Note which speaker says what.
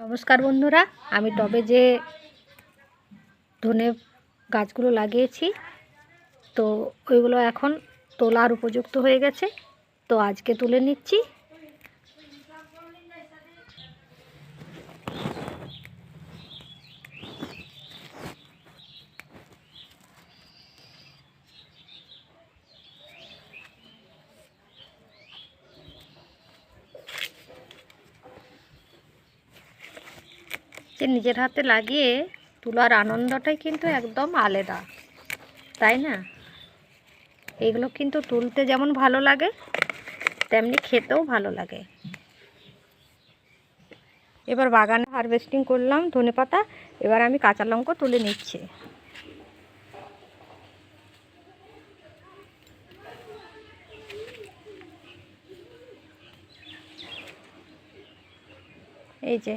Speaker 1: নমস্কার বন্ধুরা, আমি টবে যে ধনে গাছগুলো লাগিয়েছি, তো ওইগুলো এখন তোলার উপযুক্ত হয়ে গেছে। তো আজকে তুলে নিচ্ছি। যে নিজের হাতে লাগিয়ে তোলার আনন্দটাই কিন্তু একদম আলাদা, তাই না? এগুলো কিন্তু তুলতে যেমন ভালো লাগে, তেমনি খেতেও ভালো লাগে। এবার বাগানে হারভেস্টিং করলাম ধনে পাতা, এবার আমি কাঁচা লঙ্কা তুলে নিচ্ছি। এই যে